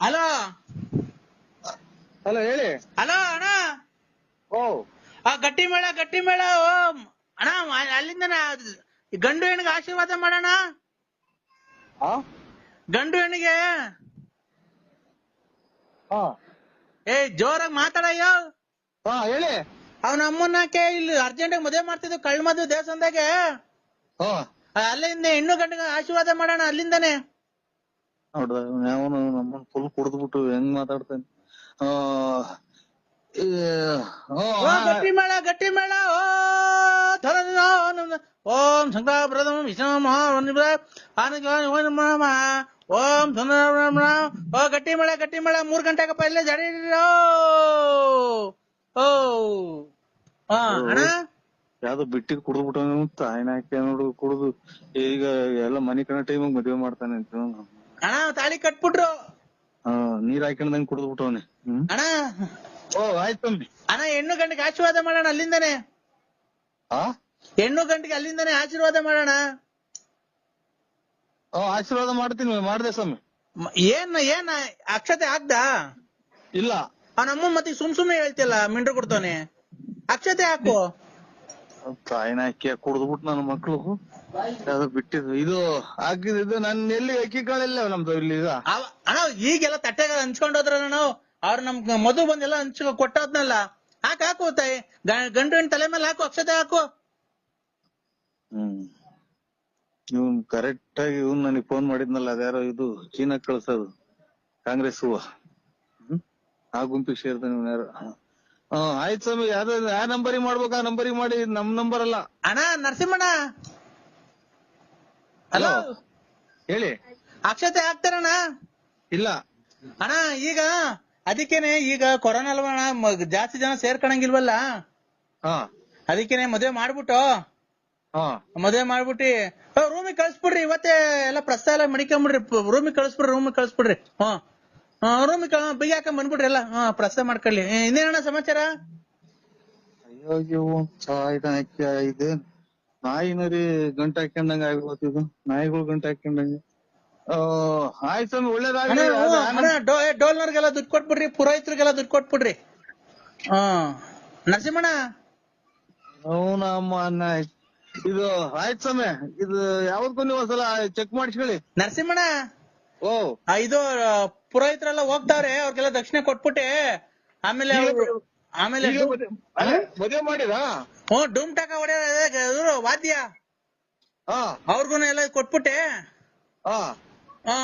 Hello? Hello ಹೇಳಿ. Hello ಅಣ್ಣ? ಓ. ಆ ಗಟ್ಟಿ ಮೇಳ ಗಟ್ಟಿ ಮೇಳ ಓ. ಅಣ್ಣ ಈ ಗಂಡು ಹೆಣ್ಣಿಗೆ ಆಶೀರ್ವಾದ ಮಾಡೋಣ. ಗಂಡು ಹೆಣ್ಣಿಗೆ. ಏ ಜೋರಾಗಿ ಮಾತಾಡಯ್ಯೋ. ಹಾ ಹೇಳಿ. ಅವನ ಅಮ್ಮನಕ್ಕೆ ಇಲ್ಲಿ ಅರ್ಜೆಂಟ್ ಮದುವೆ ಮಾಡ್ತಿದ್ವು ಕಳ್ಳ ಮದ್ವೆ ದೇವಸ್ಥಾನದಾಗೆ ಅಲ್ಲಿಂದ ಹೆಣ್ಣು ಗಂಡಿಗೆ ಆಶೀರ್ವಾದ ಮಾಡೋಣ ಅಲ್ಲಿಂದನೇ. ನೋಡ್ದ ಯಾವನು ನಮ್ಮನ್ ಫುಲ್ ಕುಡ್ದ್ಬಿಟ್ಟು ಹೆಂಗ್ ಮಾತಾಡ್ತಾನೆ. ಗಟ್ಟಿ ಮೇಳ ಗಟ್ಟಿ ಮೇಳ ಓ ಓಂ- ಓಂ ಶಂಕರ ಪ್ರಥಮ ವಿಷ್ಣು ಮಹಾ ಆನಂದ ಓಂ ಸುಂದರ ಓ ಗಟ್ಟಿ ಮೇಳ ಗಟ್ಟಿ ಮೇಳ ಮೂರ್ ಗಂಟೆಗಪ್ಪ ಇಲ್ಲೇ ಜಡಿ ಓ ಹಾ ಅಣ್ಣ? ಯಾವ್ದೋ ಬಿಟ್ಟಿದ್ ಕುಡ್ದ್ಬಿಟ್ಟು ತಾಯಿನ ಹಾಕಿ ನೋಡು ಕುಡ್ದು ಈಗ ಎಲ್ಲ ಮನಿ ಕಣ ಟೈಮ್ ಮದ್ವೆ ಮಾಡ್ತಾನೆ ಅಂತ ಅಣ್ಣ ತಾಳಿ ಕಟ್ಬಿಟ್ರು. ಆ, ನೀರ್ ಹಾಕೊಂಡಂಗ್ ಕುಡ್ದ್ಬಿಟ್ಟವನೆ ಹ್ಮ್? ಅಣ್ಣ. ಓ ಆಯ್ತು ಅಣ್ಣ ಹೆಣ್ಣು ಗಂಡಿಗೆ ಆಶೀರ್ವಾದ ಮಾಡೋಣ ಅಲ್ಲಿಂದನೇ. ಆ? ಹೆಣ್ಣು ಗಂಟಿಗೆ ಅಲ್ಲಿಂದನೇ ಆಶೀರ್ವಾದ ಮಾಡೋಣ. ಓ ಆಶೀರ್ವಾದ ಮಾಡ್ತೀನಿ ಮಾಡ್ದೆ ಸ್ವಾಮಿ. ಮ- ಏನ್ ಏನ್ ಅಕ್ಷತೆ ಆಗ್ದಾ? ಇಲ್ಲ. ಅವನಮ್ಮ ಮತ್ತೆ ಸುಮ್ ಸುಮ್ನೆ ಹೇಳ್ತಿಲ್ಲ ಮಿಂಡ್ರು ಕೊಡ್ತಾನೆ ಅಕ್ಷತೆ ಹಾಕು. ತಾಯಿನ ಅಕ್ಕಿ ಕುಡ್ದ್ಬಿಟ್ಟು ನನ್ನ ಮಕ್ಳು. ಅದು ಬಿಟ್ಟಿದ್ದು. ಇದು ಹಾಕಿದ್ದು ಇದು ನನ್ ಎಲ್ಲಿ ಅಕ್ಕಿ ಕಾಳೆಲ್ಲ ನಮ್ದು ಇಲ್ಲಿ ಈಗ. ಅವ- ಅಣ್ಣ ಈಗೆಲ್ಲ ತಟ್ಟೆಗೆ ಹಂಚ್ಕೊಂಡ್ ಹೋದ್ರ ನಾವು ಅವ್ರ ನಮ್ ಮಧು ಬಂದೆಲ್ಲ ಹಂಚ್ಕೊ ಕೊಟ್ಟೋದ್ನಲ್ಲ. ಹಾಕ್ ಹಾಕು ತಾಯಿ. ಗ- ಗಂಡು ಹೆಣ್ಣು ತಲೆ ಮೇಲೆ ಹಾಕು ಅಕ್ಷತೆ ಹಾಕು. ಹ್ಮ್. ಇವನ್ ಕರೆಕ್ಟ್ ಆಗಿ ಇವ್ನ್ ನನಗ್ ಫೋನ್ ಮಾಡಿದ್ನಲ್ಲ ಅದ್ಯಾರೋ ಇದು ಚೀನಾ ಕಳ್ಸೋದು. ಕಾಂಗ್ರೆಸ್ ಹೂವ. ಹ್ಮ್. ಆ ಗುಂಪಿಗೆ ಸೇರ್ತಾನೆ ನೀವ್ ಯಾರು. ಆಯ್ತು ಸ್ವಾಮಿ. ಯಾವ್ದು ಯಾವ ನಂಬರಿಗೆ ಮಾಡ್ಬೇಕು ಆ ನಂಬರಿಗೆ ಮಾಡಿ ಇದ್ ನಮ್ ನಂಬರ್ ಅಲ್ಲ. ಅಣ್ಣ ನರಸಿಂಹಣ್ಣ. ಹಲೋ ಹೇಳಿ. ಅಕ್ಷತೆ ಹಾಕ್ತಾರಣ್ಣ ಇಲ್ಲ. ಅಣ್ಣ ಈಗ ಅದಕ್ಕೇನೆ ಈಗ ಕೊರೋನಾ ಅಲ್ವಾ ಅಣ್ಣ? ಮ- ಜಾಸ್ತಿ ಜನ ಸೇರ್ಕೊಳಂಗಿಲ್ವಲ್ಲ ಹಾ. ಅದಕ್ಕೇನೆ ಮದ್ವೆ ಮಾಡ್ಬಿಟ್ಟು. ಹಾ. ಮದ್ವೆ ಮಾಡ್ಬಿಟ್ಟಿ. ರೂಮಿಗೆ ಕಳ್ಸ್ಬಿಡ್ರಿ. ಇವತ್ತೇ ಎಲ್ಲ ಪ್ರಸ್ತಾವ ಎಲ್ಲ ಮಡಿಕೊಂಬಿಡ್ರಿ. ರೂಮಿಗೆ ಕಳ್ಸ್ಬಿಡ್ರಿ ರೂಮಿಗೆ ಕಳ್ಸ್ಬಿಡ್ರಿ. ಹ್ಮ್. ರೂಮಿಗೆ ಬೈ ಹಾಕ ಬಂದ್ಬಿಡ್ರಿ ಎಲ್ಲ. ಹಾ ಪ್ರಸ್ತಾವ ಮಾಡ್ಕೊಳ್ಳಿ. ಇನ್ನೇನಣ್ಣ ಸಮಾಚಾರ? ಅಯ್ಯೋ ಅಯ್ಯೋ ಸಾಯ್ದ ಇದು ಗಂಟೆ ಹಾಕೊಂಡಂಗ ಇದು. ನಾಯಿಗಳು ಗಂಟೆ ಹಾಕೊಂಡಂಗೆ ಆಯ್ತು ಸ್ವಾಮಿ ಒಳ್ಳೇದಾಗ್ಲಿ. ಡೋಲ್ನವ್ರಿಗೆಲ್ಲ ದುಡ್ಡು ಕೊಟ್ಬಿಡ್ರಿ ಪುರೋಹಿತರಿಗೆಲ್ಲ ದುಡ್ಡು ಕೊಟ್ಬಿಡ್ರಿ. ಹಾ ನರಸಿಂಹಣ್ಣ? ಅವನಮ್ಮ ಅಣ್ಣ. ಇದು ಆಯ್ತು ಸ್ವಾಮಿ. ಇದು ಯಾವ್ದು ನೀವು ಒಂದ್ಸಲ? ಚೆಕ್ ಮಾಡಿಸ್ಕೊಳ್ಳಿ. ನರಸಿಂಹಣ್ಣ? ಆ, ಇದು ಆ, ಪುರೋಹಿತರೆಲ್ಲ ಹೋಗ್ತಾವ್ರೆ ಅವ್ರಿಗೆಲ್ಲ ದಕ್ಷಿಣೆ ಕೊಟ್ಬಿಟ್ಟೆ ಆಮೇಲೆ ಅವ್ರು ಆಮೇಲೆ ಮದುವೆ ಮಾಡಿದ ಮದ್ವೆ- ಅಲ್ಲ, ಮದ್ವೆ ಮಾಡಿರಾ? ಹ್ಞೂ ಡೂಮ್ ಟಾಕ ಹೊಡೆಯ ವಾದ್ಯ. ಹಾ. ಅವ್ರಿಗೂ ಎಲ್ಲ ಕೊಟ್ಬಿಟ್ಟೆ. ಹಾ. ಆ,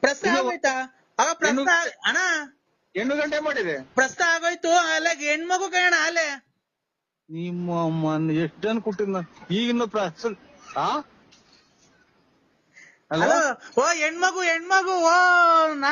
ಪ್ರಸ್ತಾವ ಇನ್ನು- ಆಗೋಯ್ತಾ? ಆ ಅಣ್ಣ. ಎಂಟು ಗಂಟೆ ಮಾಡಿದೆ. ಪ್ರಸ್ತಾವ ಆಗೋಯ್ತು ಅಲ್ಲ ಹೆಣ್ಮಗು ಕಣ ಅಲ್ಲೇ. ನಿಮ್ಮ ಅಮ್ಮ ಎಷ್ಟು ಜನ ಕೊಟ್ಟಿದ್ನ ಈಗಿನ ಆ? ಹಾ ಅಲ್ಲ ಓ ಹೆಣ್ಮಗು ಹೆಣ್ಮಗು ಓ ನಾ